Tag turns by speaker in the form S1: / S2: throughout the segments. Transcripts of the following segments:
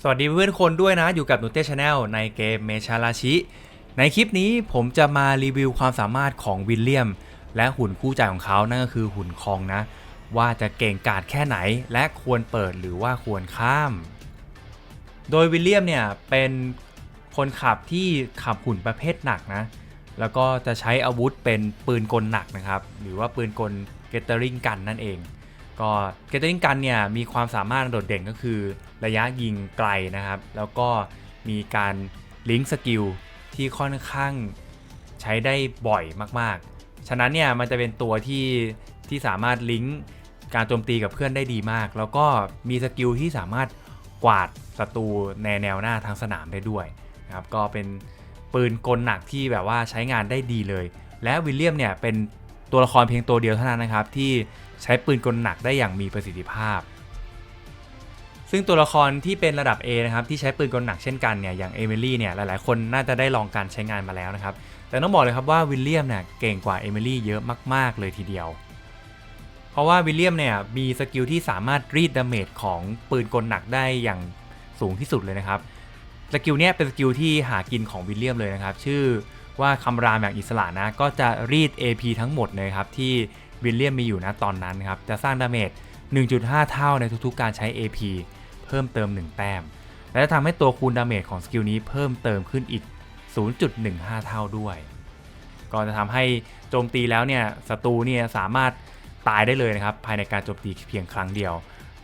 S1: สวัสดีเพื่อนคนด้วยนะอยู่กับนูเต้ชาแนลในเกมเมชาราชิ ในคลิปนี้ผมจะมารีวิวความสามารถของวิลเลียม และหุ่นคู่ใจของเขานั่นก็คือหุ่นคองนะ ว่าจะเก่งกาจแค่ไหนและควรเปิดหรือว่าควรข้าม โดยวิลเลียมเนี่ยเป็นคนขับที่ขับหุ่นประเภทหนักนะ แล้วก็จะใช้อาวุธเป็นปืนกลหนักนะครับ หรือว่าปืนกลเกตเตอริงกันนั่นเอง ก็เกตเตอริงกันเนี่ยมีความสามารถโดดเด่นก็คือระยะยิงไกลนะครับ แล้วก็มีการลิงก์สกิลที่ค่อนข้างใช้ได้บ่อยมากๆ ฉะนั้นเนี่ยมันจะเป็นตัวที่ที่สามารถลิงก์การโจมตีกับเพื่อนได้ดีมาก แล้วก็มีสกิลที่สามารถกวาดศัตรูในแนวหน้าทางสนามได้ด้วยนะครับ ก็เป็นปืนกลหนักที่แบบว่าใช้งานได้ดีเลย และวิลเลียมเนี่ยเป็นตัวละครเพียงตัวเดียวเท่านั้นนะครับที่ ใช้ปืนกลหนักได้อย่างมีประสิทธิภาพ ซึ่งตัวละครที่เป็นระดับ A นะครับที่ใช้ปืนกลหนักเช่นกันเนี่ยอย่างเอมิลี่เนี่ยหลายๆ คนน่าจะได้ลองการใช้งานมาแล้วนะครับแต่ต้องบอกเลยครับว่าวิลเลียมเนี่ยเก่งกว่าเอมิลี่เยอะมาก ๆ เลยทีเดียว เพราะว่าวิลเลียมเนี่ยมีสกิลที่สามารถรีดดาเมจของปืนกลหนักได้อย่างสูงที่สุดเลยนะครับสกิลเนี้ยเป็นสกิลที่หากินของวิลเลียมเลยนะครับ ชื่อว่าคำรามอย่างอิสระนะ ก็จะรีด AP ทั้งหมดเลยครับ ที่ วิลเลียมมีอยู่นะตอนนั้นครับ จะสร้างดาเมจ 1.5 เท่าในทุกๆการใช้ AP เพิ่มเติม 1 แต้ม และจะทำให้ตัวคูณดาเมจของสกิลนี้เพิ่มเติมขึ้นอีก 0.15 เท่าด้วย ก็จะทำให้โจมตีแล้วเนี่ยศัตรูเนี่ยสามารถตายได้เลยนะครับ ภายในการโจมตีเพียงครั้งเดียว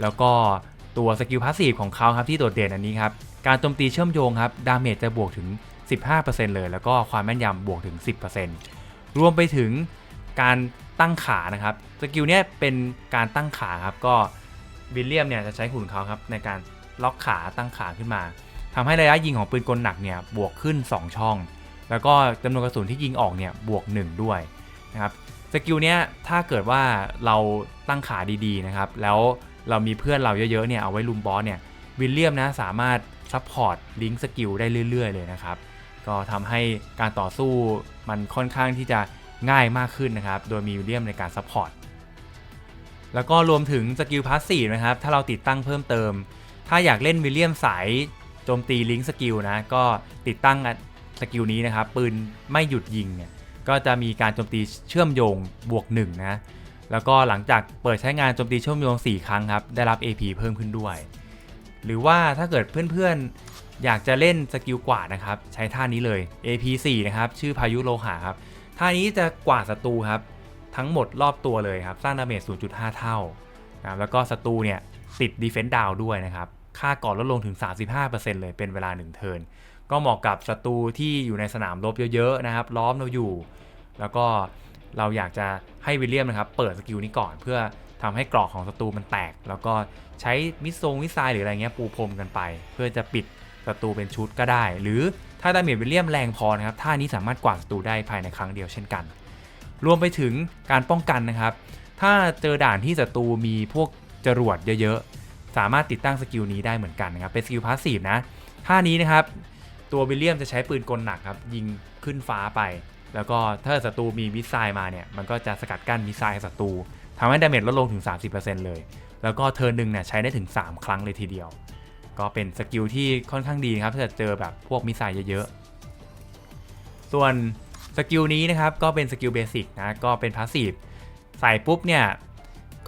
S1: แล้วก็ตัวสกิลพาสซีฟของเขาครับที่โดดเด่นอันนี้ครับการโจมตีเชื่อมโยงครับดาเมจจะบวกถึง 15%เลย แล้วก็ความแม่นยำบวกถึง 10%รวมไปถึงการ ตั้งขานะครับสกิลเนี้ยเป็นการตั้งขาครับก็วิลเลียมเนี่ยจะใช้หุ่นเขาครับในการล็อกขาตั้งขาขึ้นมาทำให้ระยะยิงของปืนกลหนักเนี่ยบวกขึ้น 2 ช่อง แล้วก็จำนวนกระสุนที่ยิงออกเนี่ยบวก 1 ด้วยนะครับสกิลเนี้ยถ้าเกิดว่าเราตั้งขาดีๆนะครับแล้วเรามีเพื่อนเราเยอะๆเนี่ยเอาไว้ลุมบอสเนี่ยวิลเลียมนะสามารถซัพพอร์ตลิงก์สกิลได้เรื่อยๆ เลยนะครับ ก็ทำให้การต่อสู้มันค่อนข้างที่จะ ง่ายมากขึ้นนะครับ โดยมีวิลเลียมในการซัพพอร์ต แล้วก็รวมถึงสกิลพาสซีฟนะครับ ถ้าเราติดตั้งเพิ่มเติม ถ้าอยากเล่นวิลเลียมสายโจมตีลิงก์สกิลนะ ก็ติดตั้งสกิลนี้นะครับ ปืนไม่หยุดยิงเนี่ย ก็จะมีการโจมตีเชื่อมโยงบวก1นะ แล้วก็หลังจากเปิดใช้งานโจมตีเชื่อมโยง 4 ครั้งครับ ได้รับ AP เพิ่มขึ้นด้วย หรือว่าถ้าเกิดเพื่อนๆอยากจะเล่นสกิลกว่านะครับ ใช้ท่านี้เลย AP 4นะครับ ชื่อพายุโลหะครับ ท่านี้จะกวาดศัตรูครับ ทั้งหมดรอบตัวเลยครับ สร้างดาเมจ 0.5 เท่านะครับแล้วก็ศัตรูเนี่ยติด Defense Down ด้วยนะครับ ค่าก่อนลดลงถึง 35%เลยเป็นเวลา 1 เทิร์น ก็เหมาะกับศัตรูที่อยู่ในสนามรบเยอะๆนะครับ ล้อมเราอยู่ แล้วก็เราอยากจะให้วิลเลียมนะครับ เปิดสกิลนี้ก่อนเพื่อทำให้กรอกของศัตรูมันแตก แล้วก็ใช้มิสซงมิสไซหรืออะไรเงี้ยปูพรมกันไป เพื่อจะปิดศัตรูเป็นชุดก็ได้ หรือ ถ้าดาเมจวิลเลียมแรงพอนะครับท่านี้สามารถกวาดศัตรูได้ภายในครั้งเดียวเช่นกัน รวมไปถึงการป้องกันนะครับ ถ้าเจอด่านที่ศัตรูมีพวกจรวดเยอะๆ สามารถติดตั้งสกิลนี้ได้เหมือนกันนะครับ เป็นสกิลพาสซีฟนะท่านี้นะครับตัววิลเลียมจะใช้ปืนกลหนักครับยิงขึ้นฟ้าไป แล้วก็ถ้าศัตรูมีมิสไซล์มาเนี่ยมันก็จะสกัดกั้นมิสไซล์ศัตรูทำให้ดาเมจลดลงถึง 30%เลย แล้วก็เทิร์นหนึ่งเนี่ยใช้ได้ถึง 3 ครั้งเลยทีเดียว ก็เป็นสกิลที่ค่อนข้างดีครับถ้าเจอแบบพวกมิสไซล์เยอะๆ ส่วนสกิลนี้นะครับก็เป็นสกิลเบสิกนะก็เป็นพาสซีฟใส่ปุ๊บเนี่ย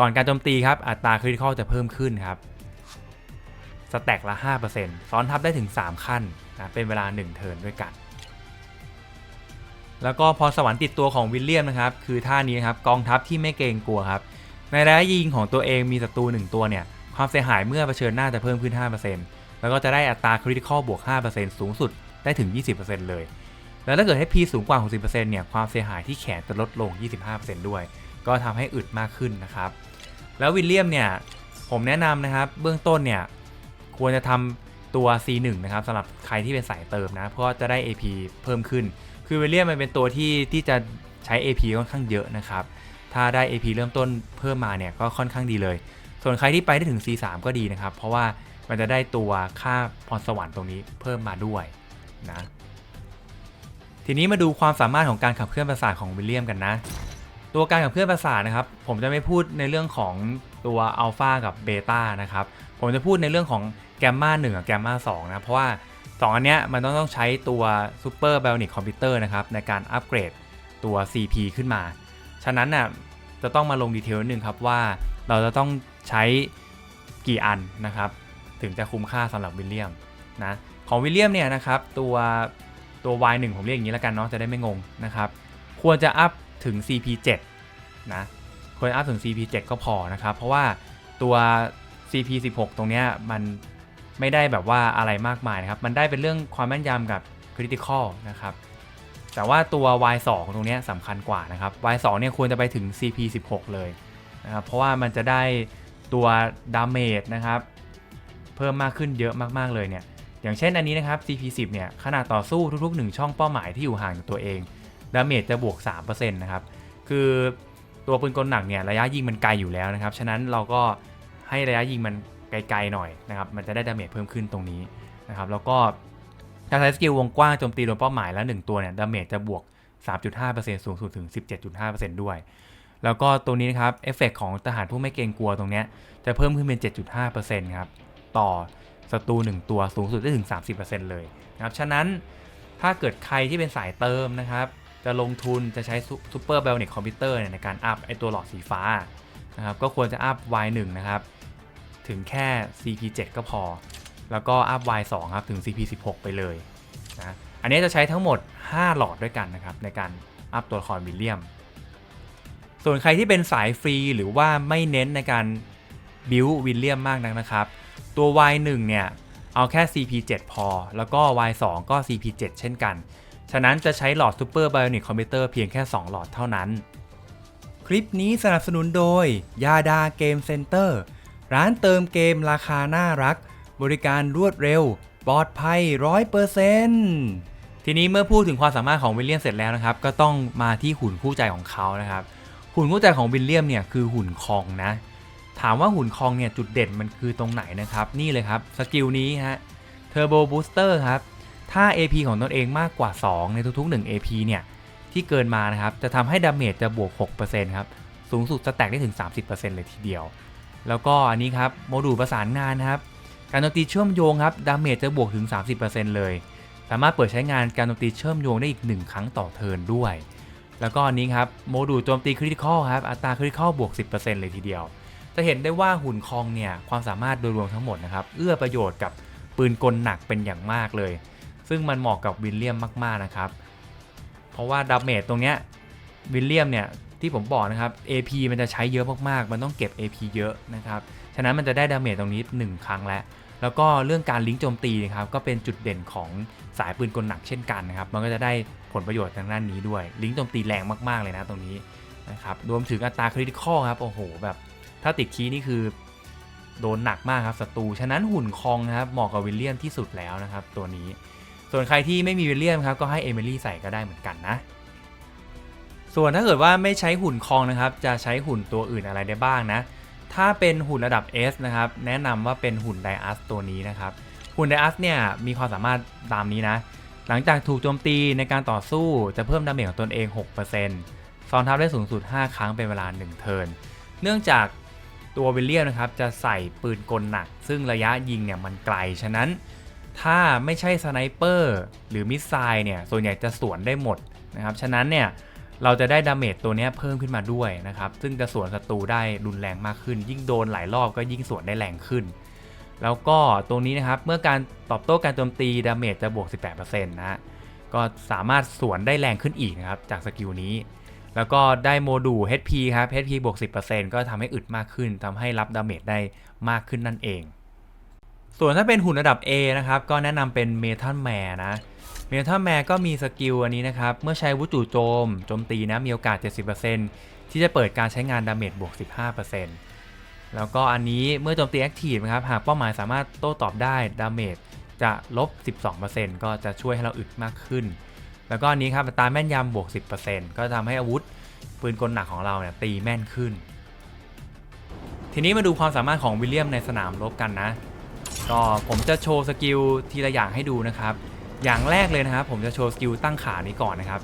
S1: ก่อนการโจมตีครับอัตราคริติคอลจะเพิ่มขึ้นครับสแต็กละ 5%ซ้อนทับได้ถึง 3 ขั้นนะเป็นเวลา 1 เทิร์นด้วยกัน แล้วก็พรสวรรค์ติดตัวของวิลเลียมนะครับ คือท่านี้ครับกองทัพที่ไม่เกรงกลัวครับ ในระยะยิงของตัวเองมีศัตรู1ตัวเนี่ย ความเสียหายเมื่อเผชิญหน้าจะเพิ่มขึ้น 5%แล้วก็จะได้อัตราคริติคอลบวก 5%สูงสุดได้ถึง 20%เลย แล้วถ้าเกิดให้ P สูงกว่า 60%เนี่ยความเสียหายที่แขนจะลดลง 25%ด้วย ก็ทำให้อึดมากขึ้นนะครับ แล้ววิลเลียมเนี่ยผมแนะนำนะครับเบื้องต้นเนี่ยควรจะทำตัว C1 นะครับสำหรับใครที่เป็นสายเติมนะเพราะจะได้ AP เพิ่มขึ้น คือวิลเลียมมันเป็นตัวที่ที่จะใช้ AP ค่อนข้างเยอะนะครับถ้าได้ AP เริ่มต้นเพิ่มมาเนี่ยก็ค่อนข้างดีเลย ส่วนใครที่ไปได้ถึง C3 ก็ดีนะครับ เพราะว่ามันจะได้ตัวค่าพรสวรรค์ตรงนี้เพิ่มมาด้วยนะทีนี้มาดูความสามารถของการขับเคลื่อนประสาทของวิลเลียมกันนะ ตัวการขับเคลื่อนประสาทนะครับ ผมจะไม่พูดในเรื่องของตัวอัลฟากับเบต้านะครับ ผมจะพูดในเรื่องของแกมมาหนึ่งกับแกมมาสองนะ เพราะว่า 2 อันเนี้ยมันต้องต้องใช้ตัว Super Bionic Computer นะครับ ในการอัปเกรดตัว CP ขึ้นมา ฉะนั้นน่ะจะต้องมาลงดีเทลนิดนึงครับว่า เราจะต้องใช้กี่อันนะครับ ถึงจะคุ้มค่าสำหรับวิลเลียมนะของวิลเลียมเนี่ยนะครับตัวตัว Y1 ผมเรียกอย่างนี้แล้วกันเนาะจะได้ไม่งงนะครับ ควรจะอัพถึง CP7 นะควรอัพถึง CP7 ก็พอนะครับ เพราะว่าตัว CP16 ตรงเนี้ยมันไม่ได้แบบว่าอะไรมากมายนะครับ มันได้เป็นเรื่องความแม่นยำกับ Critical นะครับแต่ว่าตัว Y2 ตรงนี้สำคัญกว่านะครับ Y2 เนี่ยควรจะไปถึง CP16 เลย นะครับเพราะว่ามันจะได้ตัวดาเมจนะครับเพิ่มมากขึ้นเยอะมากๆเลยเนี่ยอย่างเช่นอันนี้นะครับ CP10 เนี่ยขนาดต่อสู้ทุกๆ 1 ช่องเป้าหมายที่อยู่ห่างจากตัวเองดาเมจจะบวก 3%นะครับคือตัวปืนกลหนักเนี่ยระยะยิงมันไกลอยู่แล้วนะครับ ฉะนั้นเราก็ให้ระยะยิงมันไกลๆหน่อยนะครับ มันจะได้ดาเมจเพิ่มขึ้นตรงนี้นะครับ แล้วก็การใช้สกิลวงกว้างโจมตีโดนเป้าหมายแล้ว 1 ตัวเนี่ยดาเมจจะบวก 3.5%สูงสุดถึง 17.5%ด้วย แล้วก็ตัวนี้นะครับเอฟเฟกของทหารผู้ไม่เกรงกลัวตรงนี้จะเพิ่มขึ้นเป็น 7.5%ครับต่อศัตรู1ตัวสูงสุดได้ถึง 30%เลยนะครับฉะนั้นถ้าเกิดใครที่เป็นสายเติมนะครับจะลงทุนจะใช้ซูเปอร์เบลเน็กคอมพิวเตอร์ในการอัพไอตัวหลอดสีฟ้านะครับก็ควรจะอัพ Y1 นะครับถึงแค่ CP7 ก็พอ แล้วก็อัพ Y2 ครับถึง CP16 ไปเลยนะอันนี้จะใช้ทั้งหมด 5 หลอดด้วยกันนะครับในการอัพตัวละครวิลเลียม ส่วนใครที่เป็นสายฟรีหรือว่าไม่เน้นในการบิววิลเลียมมากนักนะครับ ตัว Y1 เนี่ยเอาแค่ CP7 พอ แล้วก็ Y2 ก็ CP7 เช่นกัน ฉะนั้นจะใช้หลอด Super Bionic Computer เพียงแค่ 2 หลอดเท่านั้น คลิปนี้สนับสนุนโดยยาดาเกมเซ็นเตอร์ร้านเติมเกมราคาน่ารัก บริการรวดเร็ว ปลอดภัย 100%ทีนี้เมื่อพูดถึงความสามารถของวิลเลียมเสร็จแล้วนะครับ ก็ต้องมาที่หุ่นคู่ใจของเขานะครับ หุ่นคู่ใจของวิลเลียมเนี่ยคือหุ่นคองนะ ถามว่าหุ่นคองเนี่ยจุดเด่นมันคือตรงไหนนะครับ นี่เลยครับสกิลนี้ฮะ Turbo Booster ครับ ถ้า AP ของตนเองมากกว่า 2 ในทุกๆ 1 AP เนี่ย ที่เกินมานะครับ จะทำให้ดาเมจจะบวก 6%ครับ สูงสุดจะแตกได้ถึง 30%เลยทีเดียว แล้วก็อันนี้ครับโมดูลประสานงานครับ การโจมตีเชื่อมโยงครับ ดาเมจจะบวกถึง 30%เลย สามารถเปิดใช้งานการโจมตีเชื่อมโยงได้อีก 1 ครั้งต่อเทิร์นด้วย แล้วก็อันนี้ครับโมดูลโจมตีคริติคอลครับอัตราคริติคอลบวก 10%เลยทีเดียว จะเห็นได้ว่าหุ่นคองเนี่ยความสามารถโดยรวมทั้งหมดนะครับเอื้อประโยชน์กับปืนกลหนักเป็นอย่างมากเลย ซึ่งมันเหมาะกับวิลเลียมมากๆนะครับ เพราะว่าดาเมจตรงเนี้ยวิลเลียมเนี่ยที่ผมบอกนะครับ AP มันจะใช้เยอะมากๆ มันต้องเก็บ AP เยอะนะครับ ฉะนั้นมันจะได้ดาเมจตรงนี้ 1 ครั้งแล้ว แล้วก็เรื่องการลิงก์โจมตีนะครับก็เป็นจุดเด่นของสายปืนกลหนักเช่นกันนะครับ มันก็จะได้ ผลประโยชน์ทางด้านนี้ด้วย ลิงก์โจมตีแรงมาก ๆ เลยนะตรงนี้นะครับรวมถึงอัตราคริติคอลครับโอ้โหแบบถ้าติดคีนี่คือโดนหนักมากครับศัตรูฉะนั้นหุ่นคองนะครับเหมาะกับวิลเลียมที่สุดแล้วนะครับตัวนี้ ส่วนใครที่ไม่มีวิลเลียมครับก็ให้เอมิลี่ใส่ก็ได้เหมือนกันนะส่วนถ้าเกิดว่าไม่ใช้หุ่นคองนะครับ จะใช้หุ่นตัวอื่นอะไรได้บ้างนะ ถ้าเป็นหุ่นระดับ S นะครับ แนะนำว่าเป็นหุ่นไดอัสตัวนี้นะครับ หุ่นไดอัสเนี่ยมีความสามารถตามนี้นะ หลังจากถูกโจมตีในการต่อสู้จะเพิ่มดาเมจของตนเอง 6%ซ้อนทับได้สูงสุด 5 ครั้งเป็นเวลา 1 เทิร์น เนื่องจากตัววิลเลียมนะครับจะใส่ปืนกลหนัก ซึ่งระยะยิงเนี่ยมันไกล ฉะนั้นถ้าไม่ใช่สไนเปอร์หรือมิสไซล์เนี่ยส่วนใหญ่จะสวนได้หมดนะครับ ฉะนั้นเนี่ยเราจะได้ดาเมจตัวนี้เพิ่มขึ้นมาด้วยนะครับ ซึ่งจะสวนศัตรูได้รุนแรงมากขึ้น ยิ่งโดนหลายรอบก็ยิ่งสวนได้แรงขึ้น แล้วก็ตรงนี้นะครับ เมื่อการตอบโต้การโจมตีดาเมจจะบวก 18%นะฮะ ก็สามารถสวนได้แรงขึ้นอีกนะครับ จากสกิลนี้ แล้วก็ได้โมดูล HP ครับ HP บวก 10%ก็ทำให้อึดมากขึ้นทำให้รับดาเมจได้มากขึ้นนั่นเอง ส่วนถ้าเป็นหุ่นระดับ A นะครับ ก็แนะนำเป็นเมทัลแมร์นะเมทัลแมร์ก็มีสกิลอันนี้นะครับ เมื่อใช้วุจู่โจมโจมตีนะมีโอกาส 70%ที่จะเปิดการใช้งานดาเมจบวก 15% แล้วก็อันนี้เมื่อโจมตีแอคทีฟนะครับ หากเป้าหมายสามารถโต้ตอบได้ดาเมจจะลบ 12%ก็จะช่วยให้เราอึดมากขึ้น แล้วก็อันนี้ครับตาแม่นยำบวก 10%ก็ทำให้อาวุธปืนกลหนักของเราเนี่ยตีแม่นขึ้น ทีนี้มาดูความสามารถของวิลเลียมในสนามรบกันนะ ก็ผมจะโชว์สกิลทีละอย่างให้ดูนะครับ อย่างแรกเลยนะครับผมจะโชว์สกิลตั้งขานี้ก่อนนะครับ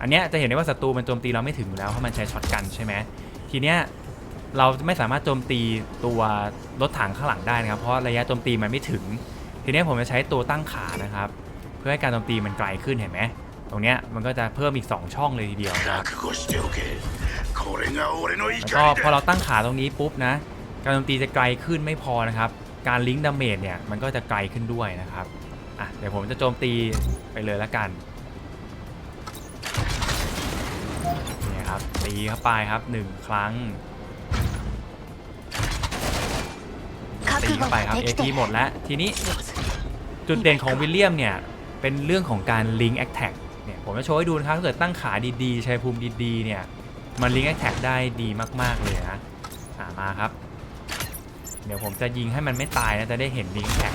S1: อันเนี้ยจะเห็นได้ว่าศัตรูมันโจมตีเราไม่ถึงอยู่แล้วเพราะมันใช้ช็อตกันใช่ไหมทีเนี้ย เราไม่สามารถโจมตีตัวรถถังข้างหลังได้นะครับ เพราะระยะโจมตีมันไม่ถึง ทีนี้ผมจะใช้ตัวตั้งขานะครับ เพื่อให้การโจมตีมันไกลขึ้นเห็นไหมตรงเนี้ยมันก็จะเพิ่มอีก 2 ช่องเลยทีเดียวนะแล้วก็พอเราตั้งขาตรงนี้ปุ๊บนะ การโจมตีจะไกลขึ้นไม่พอนะครับ การลิงก์ดาเมจเนี่ยมันก็จะไกลขึ้นด้วยนะครับอะเดี๋ยวผมจะโจมตีไปเลยละกันนี่ครับตีเข้าไปครับ 1 ครั้ง ตีเข้าไปครับเอทีหมดแล้ว ทีนี้จุดเด่นของวิลเลียมเนี่ย เป็นเรื่องของการลิงแอคแท็กเนี่ยผมจะโชว์ให้ดูนะครับถ้าเกิดตั้งขาดีๆใช้ภูมิดีๆ เนี่ย มันลิงแอคแท็กได้ดีมากๆเลยนะมาครับ เดี๋ยวผมจะยิงให้มันไม่ตายนะจะได้เห็นลิงแท็ก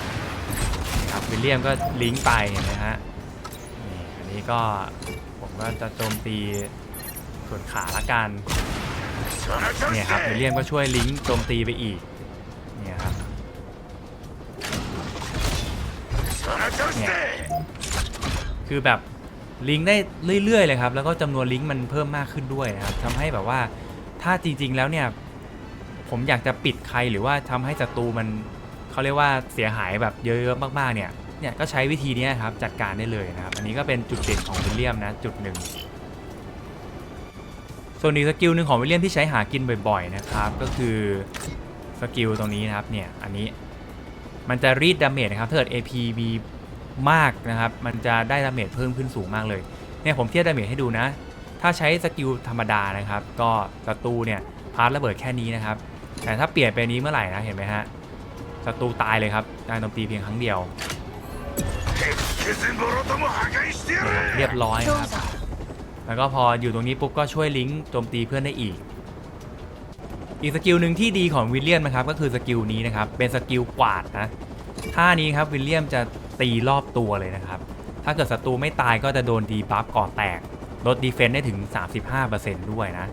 S1: ครับวิลเลียมก็ลิงไปเห็นไหมฮะนี่อันนี้ก็ผมก็จะโจมตีส่วนขาละกันเนี่ยครับวิลเลียมก็ช่วยลิงโจมตีไปอีกเนี่ยครับ
S2: เนี่ย
S1: คือแบบลิงก์ได้เรื่อยๆเลยครับ แล้วก็จำนวนลิงก์มันเพิ่มมากขึ้นด้วยนะครับทำให้แบบว่าถ้าจริงๆแล้วเนี่ย ผมอยากจะปิดใครหรือว่าทำให้ศัตรูมันเขาเรียกว่าเสียหายแบบเยอะๆมากๆเนี่ยเนี่ยก็ใช้วิธีนี้ครับจัดการได้เลยนะครับ อันนี้ก็เป็นจุดเด่นของวิลเลียมนะจุดหนึ่งส่วนอีกสกิลหนึ่งของวิลเลียมที่ใช้หากินบ่อยๆนะครับ ก็คือสกิลตรงนี้นะครับเนี่ยอันนี้ มันจะรีดดาเมจนะครับถ้าเกิด AP มีมากนะครับ มันจะได้ดาเมจเพิ่มขึ้นสูงมากเลยเนี่ยผมเทียบดาเมจให้ดูนะ ถ้าใช้สกิลธรรมดานะครับ ก็ศัตรูเนี่ยพาร์ทระเบิดแค่นี้นะครับ แต่ถ้าเปลี่ยนไปนี้เมื่อไหร่นะเห็นไหมฮะศัตรูตายเลยครับได้โจมตีเพียงครั้งเดียว เรียบร้อยครับ แล้วก็พออยู่ตรงนี้ปุ๊บก็ช่วยลิงก์โจมตีเพื่อนได้อีก อีกสกิลหนึ่งที่ดีของวิลเลียมนะครับก็คือสกิลนี้นะครับเป็นสกิลกวาดนะท่านี้ครับวิลเลียมจะตีรอบตัวเลยนะครับ ถ้าเกิดศัตรูไม่ตายก็จะโดนดีบัฟก่อแตกลดดีเฟนต์ได้ถึง 35%ด้วยนะ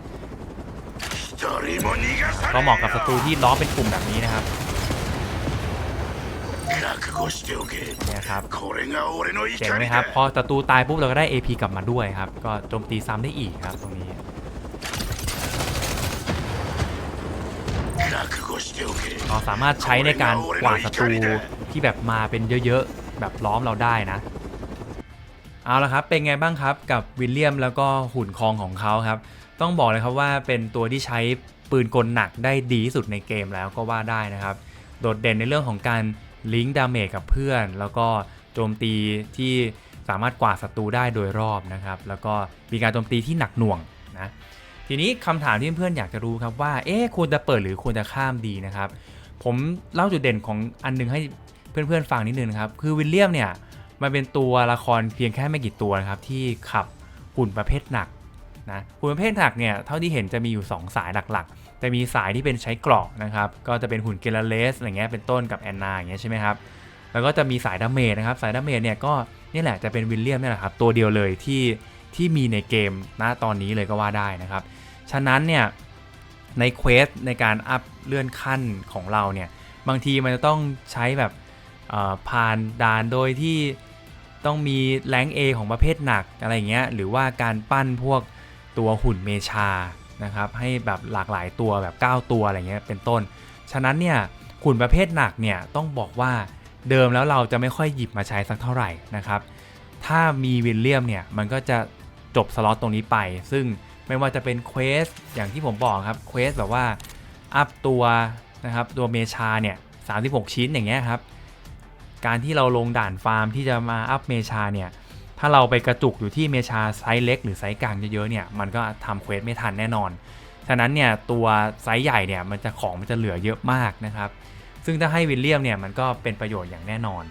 S1: ก็เหมาะกับศัตรูที่ล้อมเป็นกลุ่มแบบนี้นะครับเนี่ยครับเจ๋งไหมครับ พอศัตรูตายปุ๊บเราก็ได้ AP กลับมาด้วยครับ ก็โจมตีซ้ำได้อีกครับตรงนี้ เราสามารถใช้ในการกวาดศัตรูที่แบบมาเป็นเยอะๆ แบบล้อมเราได้นะ เอาละครับ เป็นไงบ้างครับกับวิลเลียมแล้วก็หุ่นคองของเขาครับ ต้องบอกเลยครับว่าเป็นตัวที่ใช้ปืนกลหนักได้ดีที่สุดในเกมแล้วก็ว่าได้นะครับ โดดเด่นในเรื่องของการลิงก์ดาเมจกับเพื่อน แล้วก็โจมตีที่สามารถกวาดศัตรูได้โดยรอบนะครับ แล้วก็มีการโจมตีที่หนักหน่วงนะ ทีนี้คำถามที่เพื่อนๆอยากจะรู้ครับว่า เอ๊ะควรจะเปิดหรือควรจะข้ามดีนะครับ ผมเล่าจุดเด่นของอันหนึงให้เพื่อนๆฟังนิดนึงครับ คือวิลเลียมเนี่ยมันเป็นตัวละครเพียงแค่ไม่กี่ตัวนะครับที่ขับหุ่นประเภทหนักนะหุ่นประเภทหนักเนี่ยเท่าที่เห็นจะมีอยู่ 2 สายหลักๆ จะมีสายที่เป็นใช้เกราะนะครับ ก็จะเป็นหุ่นเกลเลสอะไรเงี้ยเป็นต้นกับแอนนาอย่างเงี้ยใช่ไหมครับแล้วก็จะมีสายดาเมจนะครับ สายดาเมจเนี่ยก็นี่แหละจะเป็นวิลเลียมนี่แหละครับตัวเดียวเลยที่ที่มีในเกมณตอนนี้เลยก็ว่าได้นะครับ ฉะนั้นเนี่ยในเควสในการอัพเลื่อนขั้นของเราเนี่ยบางทีมันจะต้องใช้แบบผ่านด่านโดยที่ต้องมีแรง A ของประเภทหนักอะไรเงี้ยหรือว่าการปั้นพวกตัวหุ่นเมชานะครับให้แบบหลากหลายตัวแบบ 9 ตัวอะไรเงี้ยเป็นต้น ฉะนั้นเนี่ยหุ่นประเภทหนักเนี่ยต้องบอกว่าเดิมแล้วเราจะไม่ค่อยหยิบมาใช้สักเท่าไหร่นะครับ ถ้ามีวิลเลียมเนี่ยมันก็จะจบสล็อตตรงนี้ไป ซึ่ง ไม่ว่าจะเป็นเควสอย่างที่ผมบอกครับเควสแบบว่าอัพตัวนะครับตัวเมชาเนี่ย36 ชิ้นอย่างเงี้ยครับ การที่เราลงด่านฟาร์มที่จะมาอัพเมชาเนี่ยถ้าเราไปกระจุกอยู่ที่เมชาไซส์เล็กหรือไซส์กลางเยอะๆเนี่ยมันก็ทำเควสไม่ทันแน่นอน ฉะนั้นเนี่ยตัวไซส์ใหญ่เนี่ยมันจะของมันจะเหลือเยอะมากนะครับ ซึ่งถ้าให้วิลเลียมเนี่ยมันก็เป็นประโยชน์อย่างแน่นอน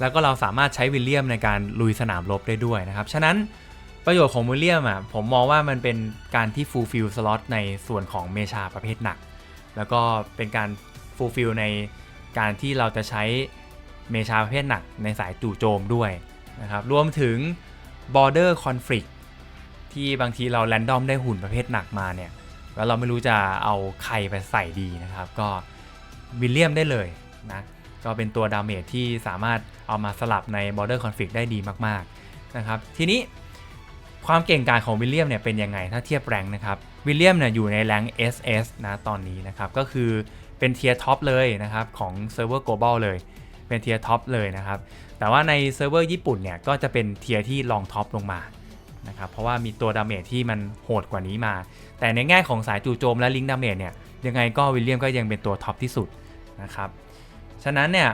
S1: แล้วก็เราสามารถใช้วิลเลียมในการลุยสนามรบได้ด้วยนะครับ ฉะนั้น ประโยชน์ของวิลเลียมอะผมมองว่ามันเป็นการที่ฟูลฟิลสล็อตในส่วนของเมชาประเภทหนัก แล้วก็เป็นการฟูลฟิลในการที่เราจะใช้เมชาประเภทหนักในสายจู่โจมด้วยนะครับรวมถึง border conflict ที่บางทีเราแรนดอมได้หุ่นประเภทหนักมาเนี่ยแล้วเราไม่รู้จะเอาใครไปใส่ดีนะครับ ก็วิลเลียมได้เลยนะก็เป็นตัวดาเมจที่สามารถเอามาสลับใน border conflict ได้ดีมาก ๆ นะครับ ทีนี้ ความเก่งกาจของวิลเลียมเนี่ยเป็นยังไงถ้าเทียบแรงนะครับวิลเลียมเนี่ยอยู่ในแรง SS นะตอนนี้นะครับก็คือเป็นเทียร์ท็อปเลยนะครับของเซิร์ฟเวอร์ global เลยเป็นเทียร์ท็อปเลยนะครับแต่ว่าในเซิร์ฟเวอร์ญี่ปุ่นเนี่ยก็จะเป็นเทียร์ที่ลองท็อปลงมานะครับเพราะว่ามีตัวดาเมจที่มันโหดกว่านี้มา แต่ในแง่ของสายจู่โจมและลิงก์ดาเมจเนี่ยยังไงก็วิลเลียมก็ยังเป็นตัวท็อปที่สุดนะครับฉะนั้นเนี่ย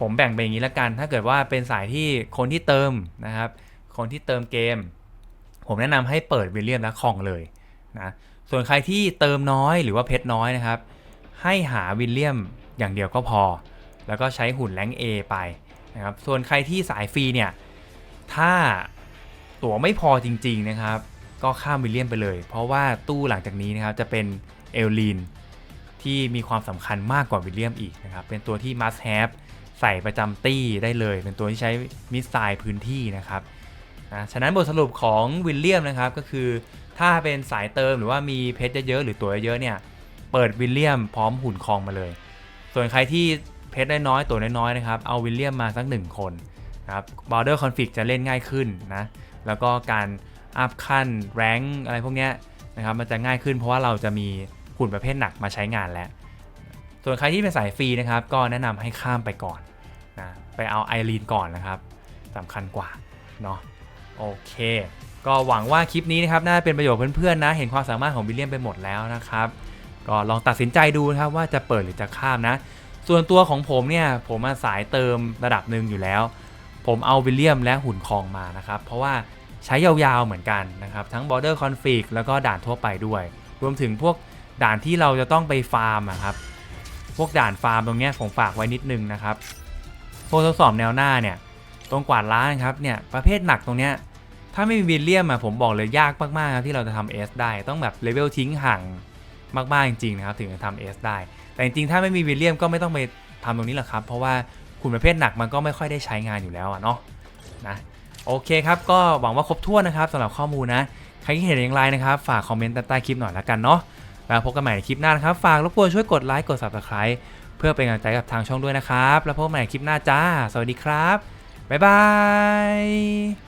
S1: ผมแบ่งเป็นอย่างนี้ละกัน ถ้าเกิดว่าเป็นสายที่คนที่เติมนะครับคนที่เติมเกม ผมแนะนำให้เปิดวิลเลียมและคองเลยนะส่วนใครที่เติมน้อยหรือว่าเพชรน้อยนะครับ ให้หาวิลเลียมอย่างเดียวก็พอ แล้วก็ใช้หุ่นแรง A ไปนะครับส่วนใครที่สายฟรีเนี่ยถ้าตั๋วไม่พอจริง ๆนะครับ ก็ข้ามวิลเลียมไปเลย เพราะว่าตู้หลังจากนี้นะครับจะเป็นเอลลีนที่มีความสำคัญมากกว่าวิลเลียมอีกนะครับ เป็นตัวที่ must have ใส่ประจำตี้ได้เลย เป็นตัวที่ใช้มิสไซล์พื้นที่นะครับ นะฉะนั้นบทสรุปของวิลเลียมนะครับก็คือ ถ้าเป็นสายเติมหรือว่ามีเพชรเยอะๆหรือตัวเยอะๆเนี่ยเปิดวิลเลียมพร้อมหุ่นคองมาเลย ส่วนใครที่เพชรน้อยๆตัวน้อยๆนะครับเอาวิลเลียมมาสักหนึ่งคนนะครับบอร์เดอร์คอนฟิกจะเล่นง่ายขึ้นนะแล้วก็การอัพขั้นแรงอะไรพวกเนี้ยนะครับมันจะง่ายขึ้นเพราะว่าเราจะมีหุ่นประเภทหนักมาใช้งานแล้ว ส่วนใครที่เป็นสายฟรีนะครับ ก็แนะนำให้ข้ามไปก่อนนะไปเอาไอรีนก่อนนะครับสำคัญกว่าเนาะ โอเค ก็หวังว่าคลิปนี้นะครับน่าจะเป็นประโยชน์เพื่อนๆนะ เห็นความสามารถของวิลเลียมไปหมดแล้วนะครับ ก็ลองตัดสินใจดูนะครับว่าจะเปิดหรือจะข้ามนะ ส่วนตัวของผมเนี่ยผมมาสายเติมระดับหนึ่งอยู่แล้ว ผมเอาวิลเลียมและหุ่นคองมานะครับ เพราะว่าใช้ยาวๆเหมือนกันนะครับ ทั้ง Border Conflict แล้วก็ด่านทั่วไปด้วย รวมถึงพวกด่านที่เราจะต้องไปฟาร์มอะครับ พวกด่านฟาร์มตรงนี้ผมฝากไว้นิดนึงนะครับพวกทดสอบแนวหน้าเนี่ย ตรงกวาดล้างครับเนี่ยประเภทหนักตรงเนี้ยถ้าไม่มีวิลเลียมอะผมบอกเลยยากมากๆครับที่เราจะทำเอสได้ต้องแบบเลเวลทิ้งห่างมากๆจริงๆนะครับถึงจะทำเอสได้ แต่จริงๆถ้าไม่มีวิลเลียมก็ไม่ต้องไปทำตรงนี้หรอกครับ เพราะว่าคุณประเภทหนักมันก็ไม่ค่อยได้ใช้งานอยู่แล้วอะเนาะนะโอเคครับก็หวังว่าครบถ้วนนะครับสำหรับข้อมูลนะใครที่เห็นอย่างไรนะครับฝากคอมเมนต์ใต้คลิปหน่อยละกันเนาะแล้วพบกันใหม่ในคลิปหน้านะครับฝากรบกวนช่วยกดไลค์กด subscribe เพื่อเป็นกำลังใจกับทางช่องด้วยนะครับ แล้วพบกันใหม่คลิปหน้าจ้า สวัสดีครับ บ๊ายบาย